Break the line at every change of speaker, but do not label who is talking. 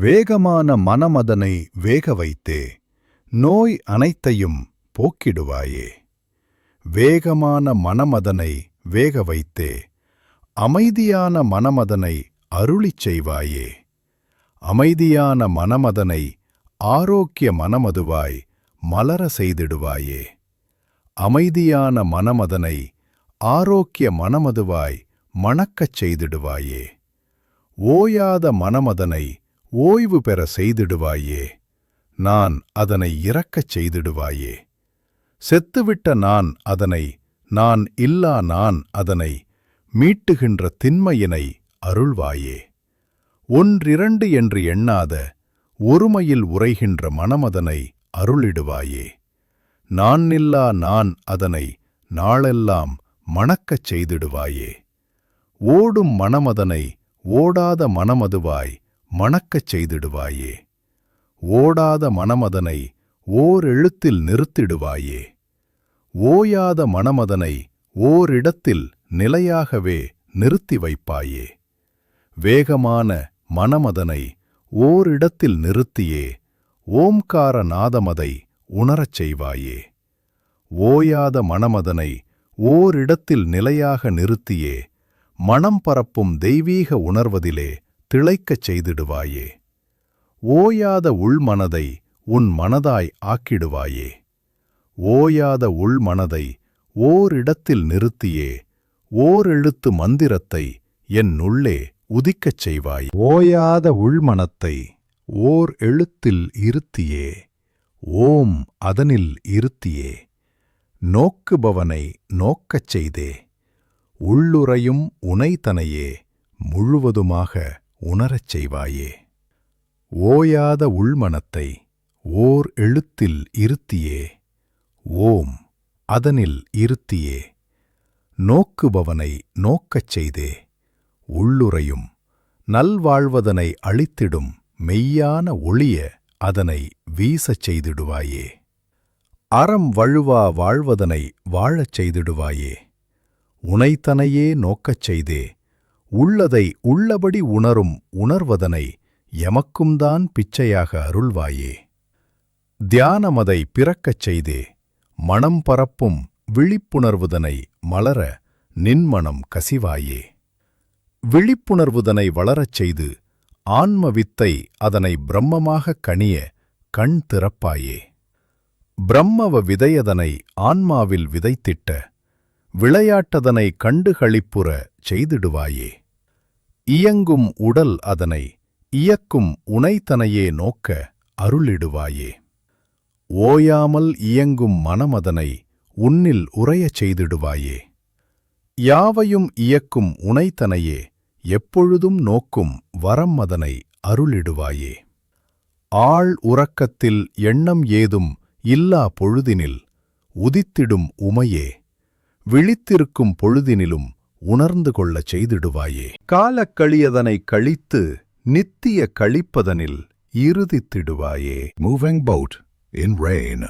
வேகமான மனமதனை வேக வைத்தே நோய் அனைத்தையும் போக்கிடுவாயே. வேகமான மனமதனை வேக வைத்தே அமைதியான மனமதனை அருளிச் செய்வாயே. அமைதியான மனமதனை ஆரோக்கிய மனமதுவாய் மலர செய்திடுவாயே. அமைதியான மனமதனை ஆரோக்கிய மனமதுவாய் மணக்கச் செய்திடுவாயே. ஓயாத மனமதனை ஓய்வு பெற செய்திடுவாயே. நான் அதனை இறக்கச் செய்திடுவாயே. செத்துவிட்ட நான் அதனை நான் இல்லா நான் அதனை மீட்டுகின்ற திண்மையினை அருள்வாயே. ஒன்றிரண்டு என்று எண்ணாத ஒருமையில் உரைகின்ற மனமதனை அருளிடுவாயே. நான் இல்லா நான் அதனை நாளெல்லாம் மணக்கச் செய்திடுவாயே. ஓடும் மனமதனை ஓடாத மனமதுவாய் மணக்கச் செய்திடுவாயே. ஓடாத மனமதனை ஓர் எழுத்தில் நிறுத்திடுவாயே. ஓயாத மனமதனை ஓரிடத்தில் நிலையாகவே நிறுத்தி வைப்பாயே. வேகமான மனமதனை ஓரிடத்தில் நிறுத்தியே. ஓம்கார நாதமதை உணரச் செய்வாயே. ஓயாத மனமதனை ஓரிடத்தில் நிலையாக நிறுத்தியே. மனம் பரப்பும் தெய்வீக உணர்வதிலே திளைக்கச் செய்திடுவாயே. ஓயாத உள்மனதை உன் மனதாய் ஆக்கிடுவாயே. ஓயாத உள்மனதை ஓரிடத்தில் நிறுத்தியே. ஓரெழுத்து மந்திரத்தை என் உள்ளே உதிக்கச் செய்வாய். ஓயாத உள்மனத்தை ஓர் எழுத்தில் இருத்தியே. ஓம் அதனில் இருத்தியே. நோக்குபவனை நோக்கச் செய்தே. உள்ளுறையும் உனைத்தனையே முழுவதுமாக உணரச் செய்வாயே. ஓயாத உள்மனத்தை ஓர் எழுத்தில் இருத்தியே. ஓம் அதனில் இருத்தியே. நோக்குபவனை நோக்கச் செய்தே. உள்ளுறையும் நல்வாழ்வதனை அளித்திடும் மெய்யான ஒளிய அதனை வீசச் செய்திடுவாயே. அறம் வழுவா வாழ்வதனை வாழச் செய்திடுவாயே. உனைத்தனையே நோக்கச் செய்தே. உள்ளதை உள்ளபடி உணரும் உணர்வதனை எமக்கும்தான் பிச்சையாக அருள்வாயே. தியானமதை பிறக்கச் செய்தே மனம் பரப்பும் விழிப்புணர்வுதனை மலர நின்மனம் கசிவாயே. விழிப்புணர்வுதனை வளரச் செய்து ஆன்ம வித்தை அதனை பிரம்மமாகக் கணிய கண் திறப்பாயே. பிரம்மவ விதையதனை ஆன்மாவில் விதைத்திட்ட விளையாட்டதனை கண்டுகளிப்புற செய்திடுவாயே. இயங்கும் உடல் அதனை இயக்கும் உனைத்தனையே நோக்க அருளிடுவாயே. ஓயாமல் இயங்கும் மனமதனை உன்னில் உறையச் செய்திடுவாயே. யாவையும் இயக்கும் உனைத்தனையே எப்பொழுதும் நோக்கும் வரம் அதனை அருளிடுவாயே. ஆள் உறக்கத்தில் எண்ணம் ஏதும் இல்லா பொழுதினில் உதித்திடும் உமையே. விழித்திருக்கும் பொழுதினிலும் உணர்ந்து கொள்ளச் செய்திடுவாயே. காலக்கழியதனைக் கழித்து நித்திய கழிப்பதனில் இறுதித்திடுவாயே.
மூவிங் பவுட் இன் ரெயின்